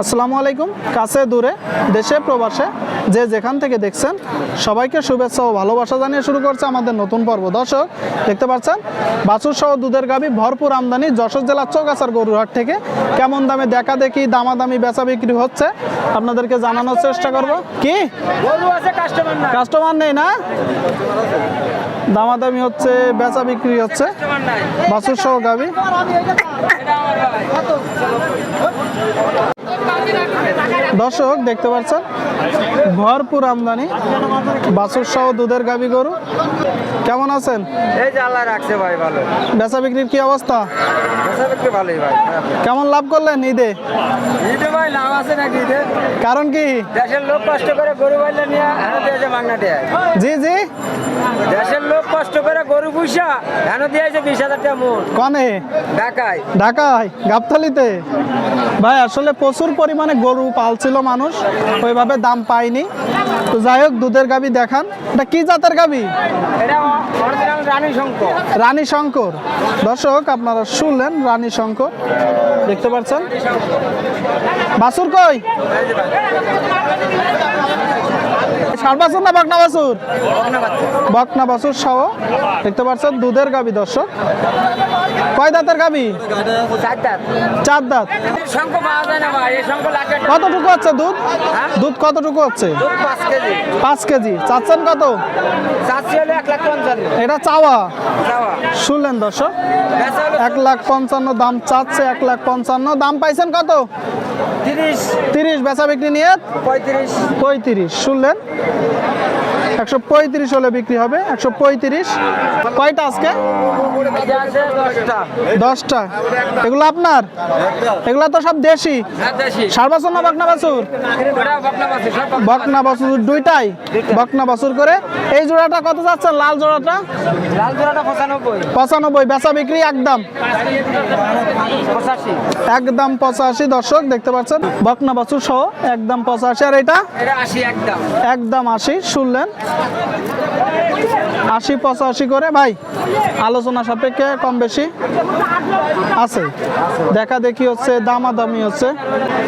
আসসালামু আলাইকুম। কাছে দূরে দেশে প্রবাসে যে যেখান থেকে দেখছেন সবাইকে শুভেচ্ছা ও ভালোবাসা জানিয়ে শুরু করছে আমাদের নতুন পর্ব। দর্শক দেখতে পাচ্ছেন বাছুর সহ দুধের গাবি ভরপুর আমদানি যশোর জেলার চৌগাছার গরুরহাট থেকে। কেমন দামে দেখা দেখি দামাদামি বেচা বিক্রি হচ্ছে আপনাদেরকে জানানোর চেষ্টা করব। কি? কাস্টমার কাস্টমার নেই। না? দামাদামি হচ্ছে বেচা বিক্রি হচ্ছে বাছুর সহ গাবি দর্শক দেখতে পাচ্ছেন? ভরপুর আমদানি। বাসুর সহ দুধের গাবি গরু। কেমন আছেন? এই যে আল্লাহ রাখছে ভাই ভালো। বেচা বিক্রির কি অবস্থা? বেচা বিক্রি ভালোই ভাই কেমন লাভ করলেন ঈদে? ঈদে ভাই লাভ আছে নাকি কারণ কি? দেশের লোক কষ্ট করে গরু বাইলে নিয়ে হেন দিয়েছে বাংলা জি জি। দেশের লোক কষ্ট করে গরু পুষা হেন দিয়েছে বিশ হাজার টাকা কনে? ঢাকায়। ঢাকায় গাবতলিতে। ভাই আসলে প্রচুর পরিমাণে গরু পালছিল মানুষ ওইভাবে দাম পায়নি। তো যাই হোক দুধের গাবি দেখান। এটা কি জাতের গাবি? এটা রানী শঙ্কর। দর্শক আপনারা শুনলেন রানী শঙ্কর। দেখতে পাচ্ছেন? বাসুর কই? ষাট বাছুর না বকনা বাছুর বকনা বাছুর সহ। দেখতে পাচ্ছেন দুধের গাবি দর্শক। কয় দাঁতের গাবি? চার দাঁত। কতটুকু হচ্ছে দুধ? দুধ কতটুকু হচ্ছে পাঁচ কেজি। চাচ্ছেন কত? এক লাখ পঞ্চান্ন। এটা চাওয়া। শুনলেন দর্শক এক লাখ পঞ্চান্ন দাম চাচ্ছে এক লাখ পঞ্চান্ন দাম পাইছেন কত? তিরিশ। বেচা বিক্রি নিয়ে পঁয়ত্রিশ। পঁয়ত্রিশ শুনলেন? একশো পঁয়ত্রিশ হলে বিক্রি হবে একশো পঁয়ত্রিশ। কয়টা আজকে? দশটা। এগুলো আপনার? এগুলো তো সব দেশি। হ্যাঁ সার বাছুর না বকনা বাছুর? বকনা বকনা বাছুর। দুইটাই? বকনা বাছুর করে। এই জোড়াটা কত যাচ্ছে? লাল জোড়াটা? লাল জোড়াটা পঁচানব্বই। পঁচানব্বই বেচা বিক্রি একদম? একদম পঁচাশি দর্শক দেখতে পাচ্ছেন? বকনা বাছুর সহ একদম পঁচাশি। আর এটা? একদম আশি শুনলেন? আশি পঁচাশি করে ভাই আলোচনা সাপেক্ষে কম বেশি আছে। দেখা দেখি হচ্ছে দামাদামি হচ্ছে।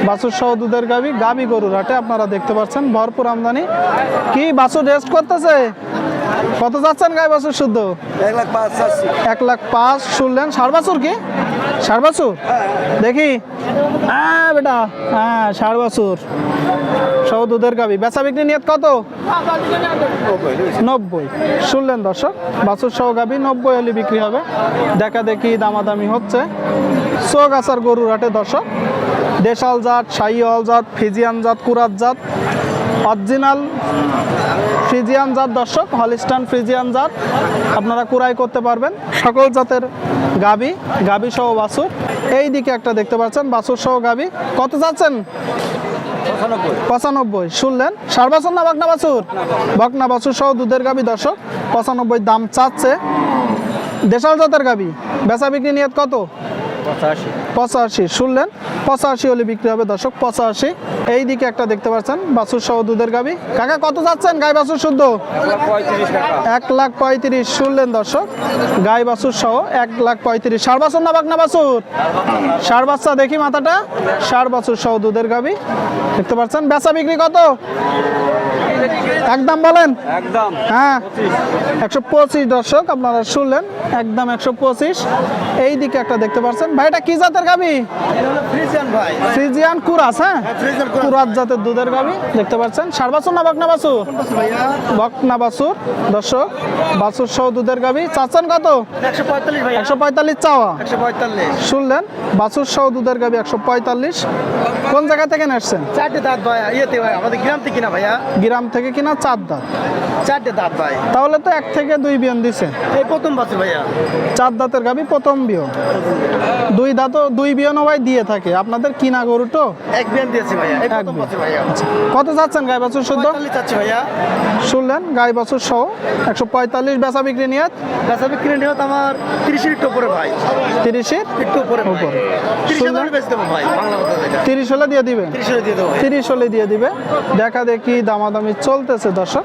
বাছুর সহ দুধের গাবি গাবি গরুর হাটে আপনারা দেখতে পাচ্ছেন ভরপুর আমদানি। কি বাছুর রেস্ট করতেছে? কত যাচ্ছেন গাই বাছুর শুদ্ধ? এক লাখ পাঁচ এক লাখ পাঁচ শুনলেন ষাট বাছুর কি? ষাট বাছুর? দেখি। হ্যাঁ বেটা হ্যাঁ ষাট বাছুর। সহ দুধের গাবি বেচা বিক্রি নিয়ত কত? নব্বই। শুনলেন দর্শক? বাছুর সহ গাভী নব্বই হলে বিক্রি হবে। দেখা দেখি দামাদামি হচ্ছে। চোগাছার গরুর হাটে দর্শক। দেশাল জাত শাহিওয়াল জাত, ফিজিয়ান জাত, কুরাত জাত। অরিজিনাল ফ্রিজিয়ান জাত দর্শক, হলিস্টান ফ্রিজিয়ান জাত। আপনারা কুরাই করতে পারবেন। সকল জাতের গাবি গাবি সহ বাছুর। এই দিকে একটা দেখতে পাচ্ছেন, বাছুর সহ গাবি কত যাচ্ছেন? পঁচানব্বই। শুনলেন? সার বাছুর না বকনা বাছুর? বকনা বাছুর সহ দুধের গাবি দর্শক। পঁচানব্বই দাম চাচ্ছে দেশাল জাতের গাবি। বেচা বিক্রি নিয়ত কত? পঁচাশি। পঁচাশি শুনলেন? পঁচাশি হলে বিক্রি হবে দর্শক পঁচাশি। এই দিকে একটা দেখতে পাচ্ছেন বাছুর সহ দুধের গাবি। কাকা কত যাচ্ছেন গাই বাছুর শুদ্ধ? এক লাখ পঁয়ত্রিশ শুনলেন দর্শক? গাই বাছুর সহ এক লাখ পঁয়ত্রিশ। ষাট বাছুর না বাকনা বাছুর? ষাট বাচ্চা দেখি মাথাটা। ষাট বাছুর সহ দুধের গাবি। দেখতে পাচ্ছেন বেচা বিক্রি কত? একদম বলেন? একদম। হ্যাঁ। একশো পঁচিশ দর্শক আপনারা শুনলেন একদম একশো পঁচিশ। এই দিকে একটা দেখতে পাচ্ছেন। ভাই এটা কি জাতের গাবি? ফ্রিজিয়ান কুরাস হ্যাঁ? কুরাস। জাতের দুধের গাবি দেখতে পাচ্ছেন? ষাট বাছুর না বকনা বাছুর? বকনা বাছুর দর্শক বাছুর সহ দুধের গাবি। চাচ্ছেন কত? একশো পঁয়তাল্লিশ ভাইয়া। একশো পঁয়তাল্লিশ চাওয়া। শুনলেন? বাছুর সহ দুধের গাবি একশো পঁয়তাল্লিশ। কোন জায়গা থেকে নেসছেন চারটে দাঁত ভাই ইয়েতে ভাই আমাদের গ্রাম থেকে কিনা ভাইয়া? গ্রাম থেকে কিনা চার দাঁত? চারটে দাঁত ভাই। তাহলে তো এক থেকে দুই বিয়ন দিছে। এই প্রথম ভাইয়া। চার দাঁতের গাবি প্রথম বিয়ন। দুই দাঁতও দুই বিয়নও ভাই দিয়ে থাকে। আপনাদের কিনা গরু তো? এক বিয়ান দিয়েছি ভাইয়া। এক বিয়ান। ভাইয়া। কত যাচ্ছেন গাই বাছুর শুদ্ধ? চাচ্ছি ভাইয়া। শুনলেন গাই বাছুর সহ একশো পঁয়তাল্লিশ বেচা বিক্রি নিয়ে বেচা বিক্রি নিয়ত আমার তিরিশের একটু উপরে ভাই। তিরিশের? একটু উপরে ভাই। উপরে। তিরিশ হলে দিয়ে দেবো? তিরিশ হলে দিয়ে দিবে। দেখা দেখি দামাদামি চলতেছে দর্শক।